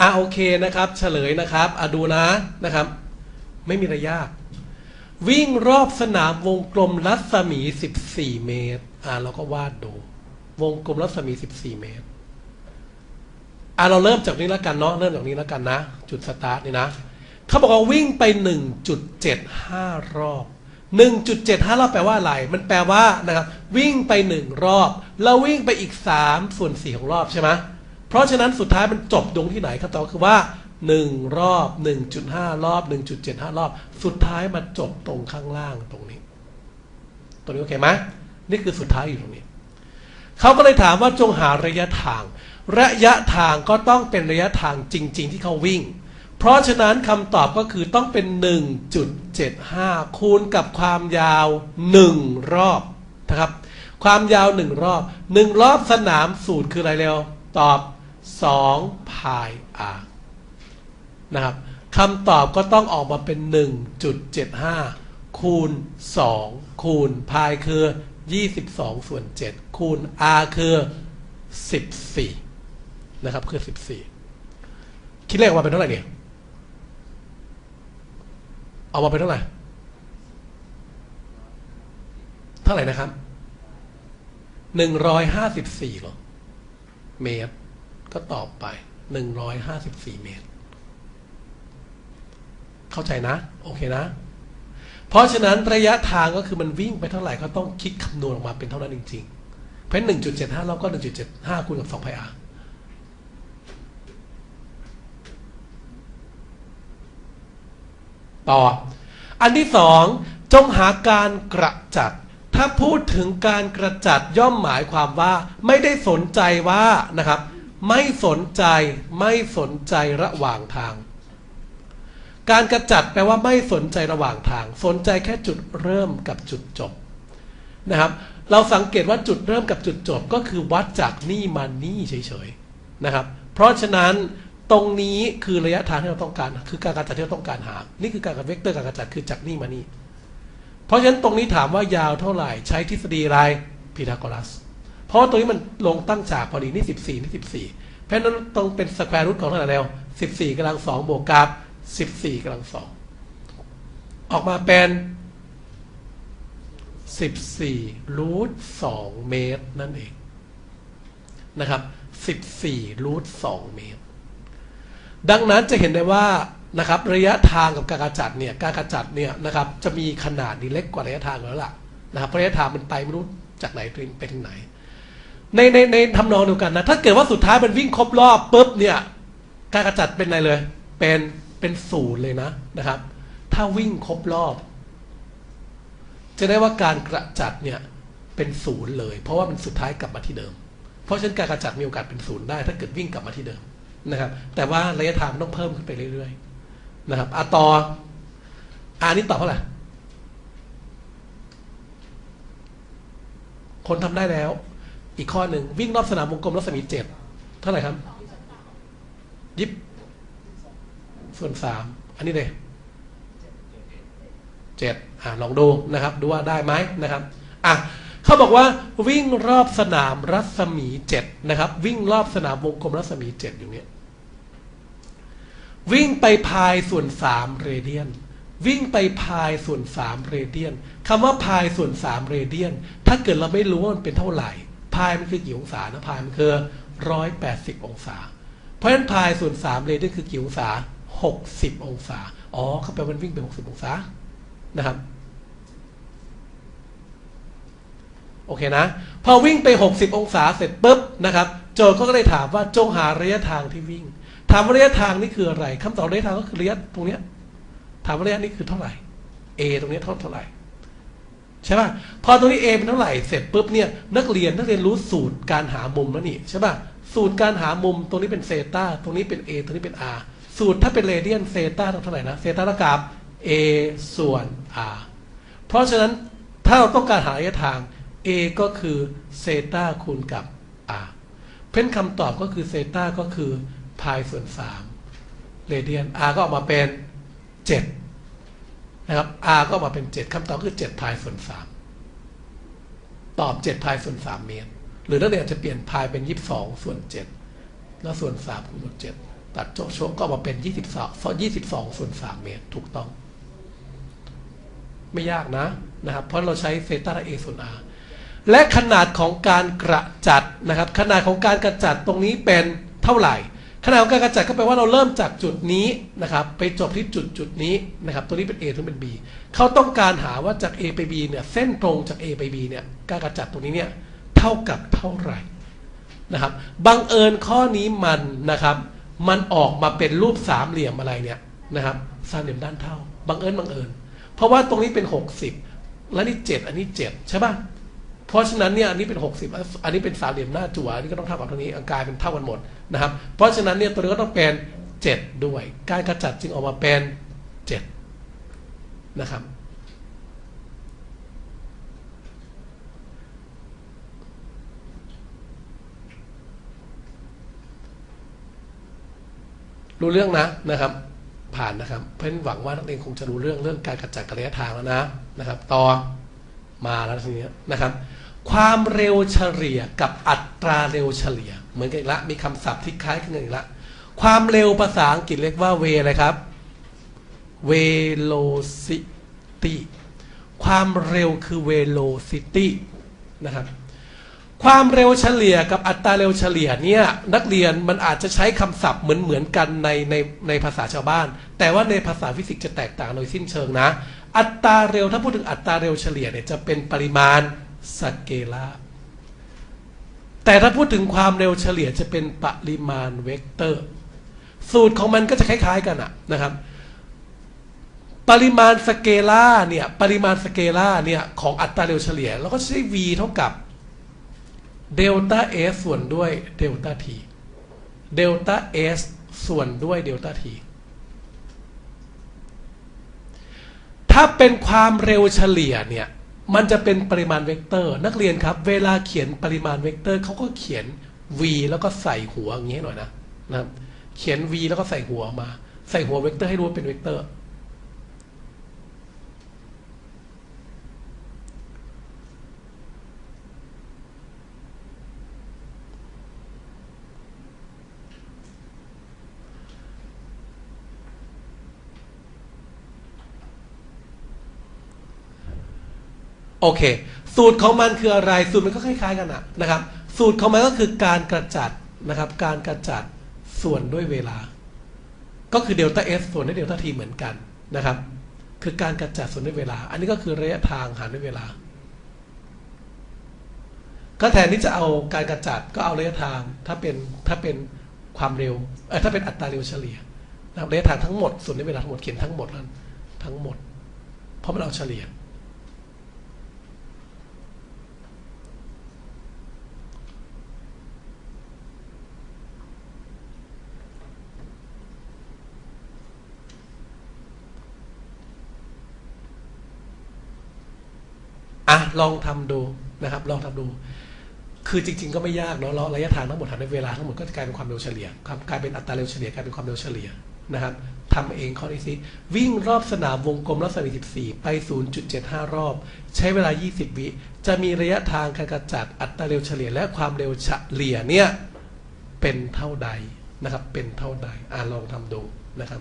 อ่าโอเคนะครับ เฉลยนะครับอะดูนะนะครับ ไม่มีระยะวิ่งรอบสนามวงกลมรัศมี 14 เมตร อ่าเราก็วาดดู วงกลมรัศมี 14 เมตร อ่าเราเริ่มจากนี้แล้วกันเนาะเริ่มจากนี้แล้วกันนะ จุดสตาร์ทนี่นะเขาบอกว่าวิ่งไป 1.75 รอบ1.75 รอบแปลว่าอะไร มันแปลว่านะครับวิ่งไป 1 รอบ แล้ววิ่งไปอีก 3 ส่วน 4 ของรอบใช่ไหม เพราะฉะนั้นสุดท้ายมันจบตรงที่ไหนคำตอบคือว่า 1 รอบ 1.5 รอบ 1.75 รอบ สุดท้ายมาจบตรงข้างล่างตรงนี้ ตรงนี้โอเคไหมนี่คือสุดท้ายอยู่ตรงนี้ เขาก็เลยถามว่าจงหาระยะทาง ระยะทางก็ต้องเป็นระยะทางจริง ๆ ที่เขาวิ่ง เพราะฉะนั้นคำตอบก็คือต้องเป็น 1.75 คูณกับความยาว 1 รอบนะครับ ความยาว 1 รอบ 1 รอบสนามสูตรคืออะไรเร็ว ตอบ 2 พาย r นะครับคำตอบก็ต้องออกมาเป็น 1.75 คูณ 2 คูณพายคือ 22 ส่วน 7 คูณ r คือ 14 นะครับ คือ 14 คิดเลขออกมาเป็นเท่าไหร่เนี่ยออกมาเป็นเท่าไหร่ เท่าไหร่นะครับ 154หรอ เมตร ก็ตอบไป154เมตร เข้าใจนะ โอเคนะ เพราะฉะนั้นระยะทางก็คือมันวิ่งไปเท่าไหร่ก็ต้องคิดคำนวณออกมาเป็นเท่านั้นจริง ๆ เพราะหนึ่งจุดเจ็ดห้าเราก็หนึ่งจุดเจ็ดห้าคูณกับสองพายอาต่อ อันที่สองจงหาการกระจัด ถ้าพูดถึงการกระจัดย่อมหมายความว่าไม่ได้สนใจว่านะครับ ไม่สนใจไม่สนใจระหว่างทาง การกระจัดแปลว่าไม่สนใจระหว่างทาง สนใจแค่จุดเริ่มกับจุดจบนะครับ เราสังเกตว่าจุดเริ่มกับจุดจบก็คือวัดจากนี่มานี่เฉยๆนะครับ เพราะฉะนั้นตรงนี้คือระยะทางที่เราต้องการ คือการกระจัดที่เราต้องการหา นี่คือการกับเวกเตอร์การกระจัดคือจากนี่มานี่ เพราะฉะนั้นตรงนี้ถามว่ายาวเท่าไหร่ใช้ทฤษฎีอะไรพีทาโกรัส เพราะตรงนี้มันลงตั้งฉากพอดีนี่สิบสี่นี่สิบสี่ เพราะนั้นต้องเป็นสแควร์รูทของเท่าไหร่แล้วสิบสี่กำลังสองบวกกับสิบสี่กำลังสองออกมาเป็นสิบสี่รูทสองเมตรนั่นเองนะครับสิบสี่รูทสองเมตร ดังนั้นจะเห็นได้ว่านะครับระยะทางกับการกระจัดเนี่ยการกระจัดเนี่ยนะครับจะมีขนาดนี่เล็กกว่าระยะทางแล้วล่ะนะครับระยะทางมันไปไม่รู้จากไหนไปถึงไหน ในในในทำนองเดียวกันนะ ถ้าเกิดว่าสุดท้ายมันวิ่งครบรอบปุ๊บเนี่ยการกระจัดเป็นอะไรเลย เป็นเป็นศูนย์เลยนะนะครับ ถ้าวิ่งครบรอบ จะได้ว่าการกระจัดเนี่ยเป็นศูนย์เลย เพราะว่ามันสุดท้ายกลับมาที่เดิม เพราะฉะนั้นการกระจัดมีโอกาสเป็นศูนย์ได้ ถ้าเกิดวิ่งกลับมาที่เดิมนะครับ แต่ว่าระยะทางต้องเพิ่มขึ้นไปเรื่อยๆนะครับอะต่ออานี่ตอบเท่าไหร่คนทำได้แล้ว อีกข้อหนึ่งวิ่งรอบสนามวงกลมรัศมีเจ็ดเท่าไหร่ครับยิบส่วนสามอันนี้เลยเจ็ดอ่าลองดูนะครับ ดูว่าได้ไหมนะครับอะเขาบอกว่าวิ่งรอบสนามรัศมีเจ็ดนะครับ วิ่งรอบสนามวงกลมรัศมีเจ็ดอยู่เนี้ยวิ่งไปพายส่วนสามเรเดียน วิ่งไปพายส่วนสามเรเดียนคำว่าพายส่วนสามเรเดียน ถ้าเกิดเราไม่รู้ว่ามันเป็นเท่าไหร่ พายมันคือกี่องศานะพายมันคือร้อยแปดสิบองศา เพราะฉะนั้นพายส่วนสามเรเดียนคือกี่องศาหกสิบองศา อ๋อเขาแปลมันวิ่งไปหกสิบองศานะครับ โอเคนะ พอวิ่งไป60องศาเสร็จปุ๊บนะครับ โจทย์ก็เลยถามว่าจงหาระยะทางที่วิ่ง ถามว่าระยะทางนี่คืออะไรคำตอบระยะทางก็คือระยะตรงเนี้ยถามว่าระยะนี้คือเท่าไหร่ a ตรงนี้เท่าเท่าไหร่ ใช่ป่ะพอตรงนี้ a เป็นเท่าไหร่เสร็จปุ๊บเนี่ยนักเรียนนักเรียนรู้สูตรการหามุมแล้วนี่ใช่ป่ะสูตรการหามุมตรงนี้เป็นเซตาตรงนี้เป็น a ตรงนี้เป็น r สูตรถ้าเป็นเรเดียนเซตาเท่าไหร่นะเซตาเท่ากับ a ส่วน r เพราะฉะนั้นถ้าเราต้องการหาระยะทาง a ก็คือเซตาคูณกับ r เพ้นคำตอบก็คือเซตาก็คือพายส่วน3เรเดียน r ก็ออกมาเป็น 7 นะครับ r ก็มาเป็น 7คำตอบคือ 7 พายส่วน 3 ตอบ 7 พายส่วน 3 เมตร หรือนักเรียนจะเปลี่ยนพายเป็น 22 ส่วน 7 แล้วส่วน 3คูณส่วน7ตัดโจชกโชกก็ออกมาเป็น 22 22 ส่วน 3 เมตร ถูกต้อง ไม่ยากนะนะครับ เพราะเราใช้เซตาเอส่วน r และขนาดของการกระจัดนะครับ ขนาดของการกระจัดตรงนี้เป็นเท่าไหร่ ขนาดของการกระจัดก็แปลว่าเราเริ่มจากจุดนี้นะครับไปจบที่จุดจุดนี้นะครับตัวนี้เป็น A ตัวนี้เป็น B เขาต้องการหาว่าจาก A ไป B เนี่ยเส้นตรงจาก A ไป B เนี่ยการกระจัดตรงนี้เนี่ยเท่ากับเท่าไหร่นะครับบังเอิญข้อนี้มันนะครับมันออกมาเป็นรูปสามเหลี่ยมอะไรเนี่ยนะครับสามเหลี่ยมด้านเท่าบังเอิญบังเอิญ เพราะว่าตรงนี้เป็น 60 แล้วนี่ 7 อันนี้ 7 ใช่ป่ะ เพราะฉะนั้นเนี่ยอันนี้เป็น 60 อันนี้เป็นสามเหลี่ยมหน้าจั่วอันนี้ก็ต้องเท่ากับตรงนี้กลายเป็นเท่ากันหมดนะครับ เพราะฉะนั้นเนี่ยตัวนี้ก็ต้องเป็น 7 ด้วย การกระจัดจึงออกมาเป็น 7 นะครับรู้เรื่องนะนะครับ ผ่านนะครับ เพราะฉะนั้นหวังว่านักเรียนคงจะรู้เรื่องเรื่องการกระจัดกระยะทางแล้วนะนะครับ ต่อ มาแล้วทีนี้นะครับ ความเร็วเฉลี่ยกับอัตราเร็วเฉลี่ย เหมือนกันอีกละมีคำศัพท์ที่คล้ายกันอีกละความเร็วภาษาอังกฤษเรียกว่า v อะไรครับ velocity ความเร็วคือ velocity นะครับความเร็วเฉลี่ยกับอัตราเร็วเฉลี่ยเนี่ยนักเรียนมันอาจจะใช้คำศัพท์เหมือนเหมือนกันในในในภาษาชาวบ้าน แต่ว่าในภาษาฟิสิกส์จะแตกต่างโดยสิ้นเชิงนะ อัตราเร็วถ้าพูดถึงอัตราเร็วเฉลี่ยเนี่ยจะเป็นปริมาณสเกลาแต่ถ้าพูดถึงความเร็วเฉลี่ยจะเป็นปริมาณเวกเตอร์ สูตรของมันก็จะคล้าย ๆ กันอะนะครับ ปริมาณสเกลาเนี่ยปริมาณสเกลาเนี่ยของอัตราเร็วเฉลี่ยเราก็ใช้ v เท่ากับเดลต้า s ส่วนด้วยเดลต้า t เดลต้า s ส่วนด้วยเดลต้า t ถ้าเป็นความเร็วเฉลี่ยเนี่ย มันจะเป็นปริมาณเวกเตอร์ นักเรียนครับ เวลาเขียนปริมาณเวกเตอร์เขาก็เขียน v แล้วก็ใส่หัวอย่างงี้หน่อยนะนะครับเขียน v แล้วก็ใส่หัวมา ใส่หัวเวกเตอร์ให้รู้ว่าเป็นเวกเตอร์ โอเค สูตรของมันคืออะไร สูตรมันก็คล้ายๆกันอะนะครับ สูตรของมันก็คือการกระจัดนะครับ การกระจัดส่วนด้วยเวลา ก็คือเดลต้าเอสส่วนด้วยเดลต้าทีเหมือนกันนะครับ คือการกระจัดส่วนด้วยเวลา อันนี้ก็คือระยะทางหารด้วยเวลา ก็แทนที่จะเอาการกระจัดก็เอาระยะทาง ถ้าเป็นถ้าเป็นความเร็วเออถ้าเป็นอัตราเร็วเฉลี่ยนะครับระยะทางทั้งหมดส่วนด้วยเวลาทั้งหมดเขียนทั้งหมดนั้นทั้งหมด เพราะมันเอาเฉลี่ย อะลองทำดูนะครับ ลองทำดู คือจริง ๆ ก็ไม่ยากเนาะระยะทางทั้งหมดทำในเวลาทั้งหมดก็จะกลายเป็นความเร็วเฉลี่ยครับกลายเป็นอัตราเร็วเฉลี่ยกลายเป็นความเร็วเฉลี่ยนะครับทำเองข้อนี้สิวิ่งรอบสนามวงกลมรัศมี14 ไป 0.75 รอบ ใช้เวลา 20 วิ จะมีระยะทางการกระจัดอัตราเร็วเฉลี่ย และความเร็วเฉลี่ยเนี่ยเป็นเท่าใดนะครับ เป็นเท่าใดอ่าลองทำดูนะครับ